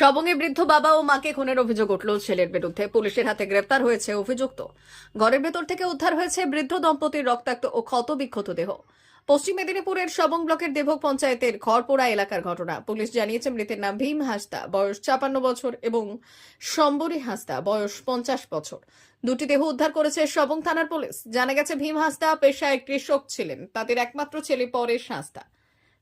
সবঙ্গে বৃদ্ধ বাবা ও মাকে খুনের অভিযোগ উঠল ছেলের বিরুদ্ধে। পুলিশের হাতে গ্রেপ্তার হয়েছে অভিযুক্ত। ঘরের ভেতর থেকে উদ্ধার হয়েছে বৃদ্ধ দম্পতির রক্তাক্ত ও ক্ষতবিক্ষত দেহ। পশ্চিম মেদিনীপুরের সবং ব্লকের দেবক পঞ্চায়েতের খড়পোড়া এলাকার ঘটনা। পুলিশ জানিয়েছে, মৃতের নাম ভীম হাসদা, বয়স চাপান্ন বছর এবং সম্বরী হাসদা, বয়স পঞ্চাশ বছর। দুটি দেহ উদ্ধার করেছে সবং থানার পুলিশ। জানা গেছে, ভীম হাসদা পেশায় কৃষক ছিলেন। তাদের একমাত্র ছেলে পরেশ হাসদা।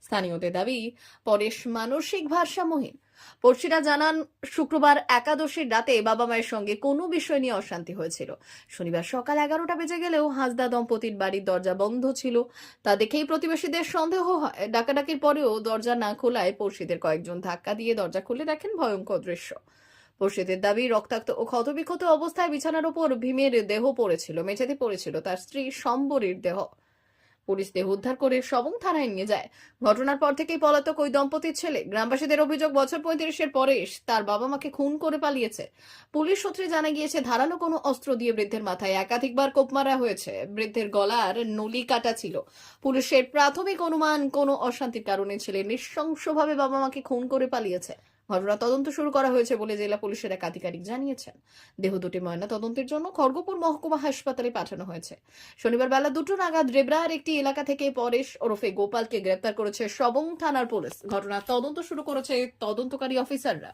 স্থানীয়দের দাবি, পরেশ মানসিক ভারসাম্যহীন। পড়শিরা জানান, শুক্রবার একাদশীর রাতে বাবা মায়ের সঙ্গে কোনো বিষয় নিয়ে অশান্তি হয়েছিল। শনিবার সকাল এগারোটা বেজে গেলেও হাসদা দম্পতির বাড়ির দরজা বন্ধ ছিল। তা দেখেই প্রতিবেশীদের সন্দেহ হয়। ডাকাডাকির পরেও দরজা না খোলায় পড়শিদের কয়েকজন ধাক্কা দিয়ে দরজা খুলে দেখেন ভয়ঙ্কর দৃশ্য। পড়শিদের দাবি, রক্তাক্ত ও ক্ষতবিক্ষত অবস্থায় বিছানার ওপর ভীমের দেহ পড়েছিল, মেঝেতে পড়েছিল তার স্ত্রী সম্বরীর দেহ। পুলিশ দেহ উদ্ধার করে সবং থানায় নিয়ে যায়। ঘটনার পর থেকেই পলাতক ওই দম্পতির ছেলে। গ্রামবাসীদের অভিযোগ, বছর পঁয়ত্রিশের পরেশ তার বাবা মাকে খুন করে পালিয়েছে। পুলিশ সূত্রে জানা গিয়েছে, ধারালো কোনো অস্ত্র দিয়ে বৃদ্ধের মাথায় একাধিকবার কোপ মারা হয়েছে। বৃদ্ধের গলার নলি কাটা ছিল। পুলিশের প্রাথমিক অনুমান, কোনো অশান্তির কারণে ছেলে নৃশংসভাবে বাবা মাকে খুন করে পালিয়েছে। ঘটনা তদন্ত শুরু করা হয়েছে বলে জেলা পুলিশের এক আধিকারিক জানিয়েছেন। দেহ দুটি ময়না তদন্তের জন্য খড়গপুর মহকুমা হাসপাতালে পাঠানো হয়েছে। শনিবার বেলা দুটো নাগাদ রেবরার একটি এলাকা থেকে পরেশ ওরফে গোপালকে গ্রেপ্তার করেছে সবং থানার পুলিশ। ঘটনার তদন্ত শুরু করেছে তদন্তকারী অফিসাররা।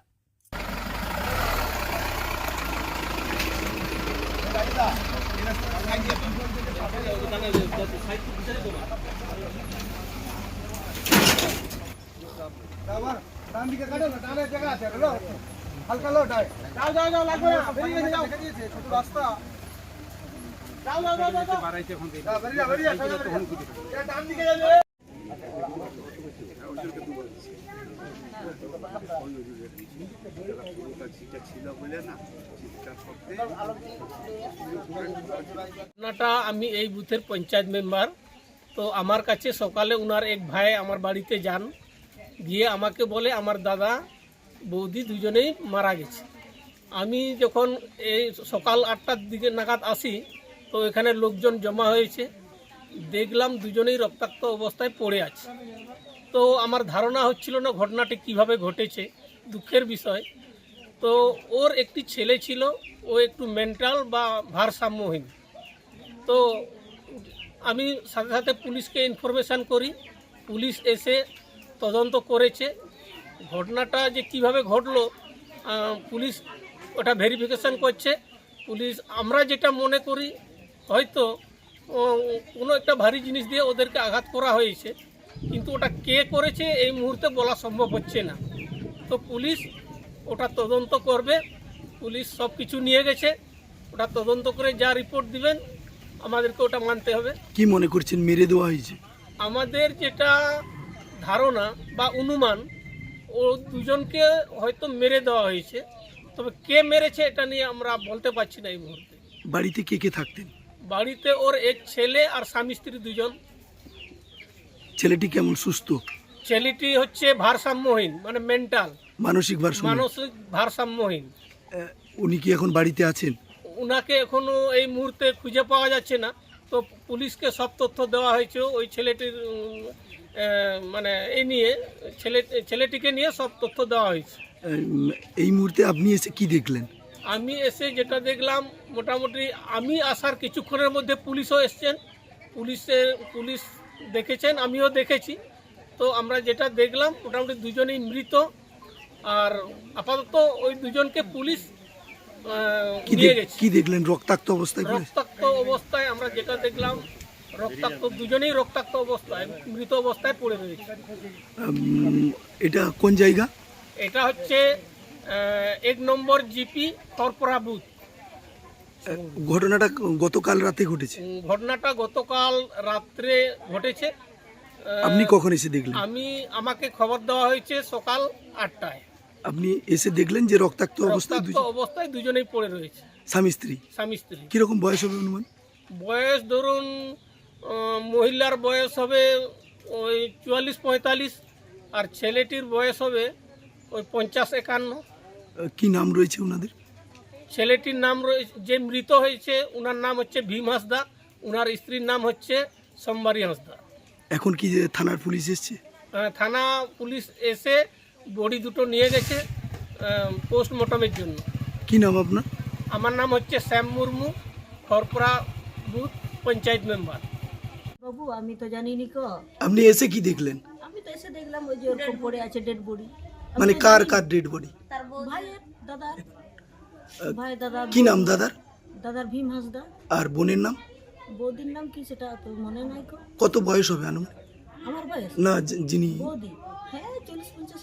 আবার ডান আমি এই বুথের পঞ্চায়েত মেম্বার। তো আমার কাছে সকালে উনার এক ভাই আমার বাড়িতে যান। গিয়ে আমাকে বলে, আমার দাদা, বৌদি দুজনেই মারা গেছে। আমি যখন এই সকাল আটটার দিকে নাগাদ আসি, তো এখানে লোকজন জমা হয়েছে। দেখলাম দুজনেই রক্তাক্ত অবস্থায় পড়ে আছে। তো আমার ধারণা হচ্ছিল না ঘটনাটি কীভাবে ঘটেছে, দুঃখের বিষয়। তো ওর একটি ছেলে ছিল, ও একটু মেন্টাল বা ভারসাম্যহীন। তো আমি সাথে সাথে পুলিশকে ইনফরমেশান করি। পুলিশ এসে তদন্ত করেছে। ঘটনাটা যে কীভাবে ঘটলো পুলিশ ওটা ভেরিফিকেশন করছে। পুলিশ আমরা যেটা মনে করি হয়তো কোনো একটা ভারী জিনিস দিয়ে ওদেরকে আঘাত করা হয়েছে। কিন্তু ওটা কে করেছে এই মুহূর্তে বলা সম্ভব হচ্ছে না। তো পুলিশ ওটা তদন্ত করবে। পুলিশ সব কিছু নিয়ে গেছে। ওটা তদন্ত করে যা রিপোর্ট দিবেন আমাদেরকে ওটা মানতে হবে। কি মনে করছেন মেরে দেওয়া হয়েছে? আমাদের যেটা ধারণা বা অনুমান ও দুজনকে হয়তো মেরে দেওয়া হয়েছে। তবে কে মেরেছে এটা নিয়ে আমরা বলতে পারছি না এই মুহূর্তে। বাড়িতে কে কে থাকতেন? বাড়িতে ওর এক ছেলে আর স্বামী স্ত্রী দুজন। ছেলেটি কেমন সুস্থ? ছেলেটি হচ্ছে ভারসাম্যহীন মানে মেন্টাল মানসিক ভারসাম্য। মানসিক ভারসাম্যহীন। উনি কি এখন বাড়িতে আছেন? ওনাকে এখনও এই মুহূর্তে খুঁজে পাওয়া যাচ্ছে না। তো পুলিশকে সব তথ্য দেওয়া হয়েছে ওই ছেলেটির মানে এই নিয়ে ছেলে ছেলেটিকে নিয়ে সব তথ্য দেওয়া হয়েছে। এই মুহূর্তে আপনি এসে কি দেখলেন? আমি এসে যেটা দেখলাম মোটামুটি আমি আসার কিছুক্ষণের মধ্যে পুলিশও এসছেন। পুলিশের পুলিশ দেখেছেন আমিও দেখেছি। তো আমরা যেটা দেখলাম মোটামুটি দুজনেই মৃত। আর আপাতত ওই দুজনকে পুলিশ কি নিয়ে গেছে। কি দেখলেন? রক্তাক্ত অবস্থায় রক্তাক্ত অবস্থায় আমরা যেটা দেখলাম রক্তাক্ত দুজনেই রক্তাক্ত অবস্থায় মৃত অবস্থায় পড়ে রয়েছে। এটা কোন জায়গা? এটা হচ্ছে এক নম্বর জিপি খরপরা বুথ। ঘটনাটা গতকাল রাতে ঘটেছে? ঘটনাটা গতকাল রাত্রে ঘটেছে। আপনি কখন এসে দেখলেন? আমি আমাকে খবর দেওয়া হয়েছে সকাল আটটায়। আপনি এসে দেখলেন যে রক্তাক্ত অবস্থায় অবস্থায় দুজনেই পড়ে রয়েছে। স্বামী স্ত্রী? স্বামী স্ত্রী। কীরকম বয়স হবে অনুমান? বয়স ধরুন মহিলার বয়স হবে ওই চুয়াল্লিশ পঁয়তাল্লিশ আর ছেলেটির বয়স হবে ওই পঞ্চাশ একান্ন। কি নাম রয়েছে ওনাদের ছেলেটির নাম রয়েছে যে মৃত হয়েছে ওনার নাম হচ্ছে ভীম হাসদা ওনার স্ত্রীর নাম হচ্ছে সোমবারী হাসদা। এখন কি থানার পুলিশ এসছে? থানা পুলিশ এসে বডি দুটো নিয়ে গেছে পোস্টমর্টমের জন্য। কি নাম আপনার? আমার নাম হচ্ছে শ্যাম মুর্মু খড়পড়া বুথ পঞ্চায়েত মেম্বার। বাবু আমি তো জানিনি কো। আপনি এসে কি দেখলেন? আমি তো এসে দেখলাম ওই যে ওরকম পড়ে আছে ডেড বডি মানে কার কার ডেড বডি ভাইয়ের দাদা। ভাই দাদা কি নাম দাদার? দাদার ভীম হাসদা। আর বোনের নাম? বৌদির নাম কি সেটা তো মনে নাই কো। কত বয়স হবে আনুন আমার বয়স? না যিনি বৌদি। হ্যাঁ চল্লিশ পঞ্চাশ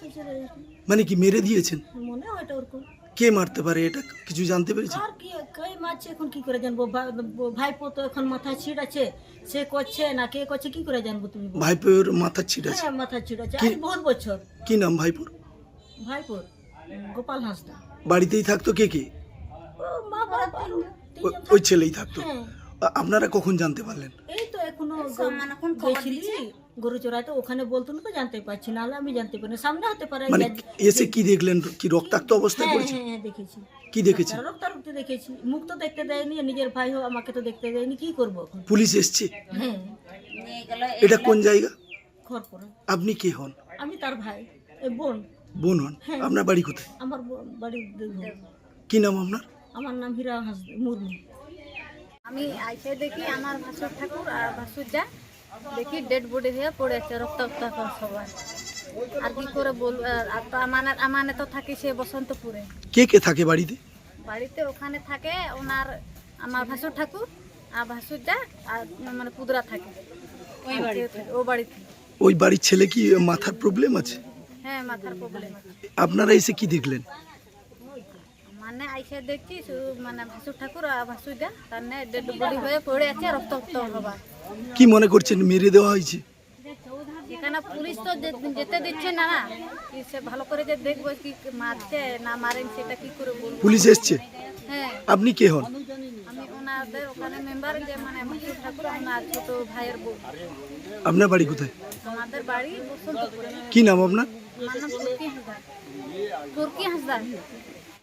মানে কি মেরে দিয়েছেন? মনে হয় এটা ওরকম। কে মারতে পারে এটা কিছু জানতে পেরেছি আর কি কই মারছে এখন কি করে জানব? ভাইপো তো এখন মাথা ছিড়াছে সে করছে না কে করছে কি করে জানব তুমি ভাইপোর মাথা ছিড়াছে আছে। হ্যাঁ মাথা ছিড়াছে আছে। আজ বহুত বছর। কি নাম ভাইপোর? ভাইপোর গোপাল হাসদা। বাড়িতেই থাকতো কে কে? ও মা বাবা। ওই- ওই ছেলেই থাকতো। হ্যাঁ। আপনারা কখন জানতে পারলেন? এই তো এখনও গেছিলি গরু চড়াইতে ওখানে বলতো না তো জানতে পারছি। নাহলে আমি জানতে পারি সামনে হতে পারে। মানে এসে কি দেখলেন? কি রক্তাক্ত অবস্থায় হ্যাঁ পড়েছে? হ্যাঁ হ্যাঁ, দেখেছি। কি দেখেছেন রক্তারক্তি দেখেছি। মুখ তো দেখতে দেয়নি নিজের ভাই হোক আমাকে তো দেখতে দেয়নি। কি করব পুলিশ এসছে? হ্যাঁ। এটা কোন জায়গা? ঘর পড়া আপনি কে হন? আমি তার ভাই বোন। বোন হন? হ্যাঁ। আপনার বাড়ি কোথায়? আমার দেখব কি নাম আপনার? আমার নাম হীরা হাস মুর্মু। আমি আইসে দেখি আমার ভাসুর ঠাকুর আর ভাসুর যা দেখি ডেড বডি হয়ে পড়ে আছে রক্ত রক্ত করে সবাই। আর কি করে বল আর তো আমানে আমানে তো থাকি সে বসন্তপুরে। কে কে থাকে বাড়িতে? বাড়িতে ওখানে থাকে ওনার আমার ভাসুর ঠাকুর আর ভাসুর যা আর মানে পুদরা থাকে। ওই বাড়িতে। ও বাড়িতে। ওই বাড়ির ছেলে কি মাথার প্রবলেম আছে? হ্যাঁ মাথার প্রবলেম আছে। আপনারা এসে কি দেখলেন? মানে আইসে দেখছি মানে ভাসুর ঠাকুর আর ভাসুর যা তার বডি হয়ে পড়ে আছে রক্ত রক্ত হবার। কি মনে করছেন মেরে দেওয়া হয়েছে? এখানে পুলিশ তো যেতে দিচ্ছে না না সে ভালো করে যে দেখব কি মারছে না মারেন সেটা কি করে বলব? পুলিশ এসছে? হ্যাঁ। আপনি কে হন? আমি ওনাদের ওখানে মেম্বার যে মানে মাসুর ঠাকুর ওনার ছোট ভাইয়ের বউ। আপনার বাড়ি কোথায়? আমাদের বাড়ি বসন্তপুরে। কি নাম আপনার? নাম তুর্কি হাসদার। তুর্কি হাসদার।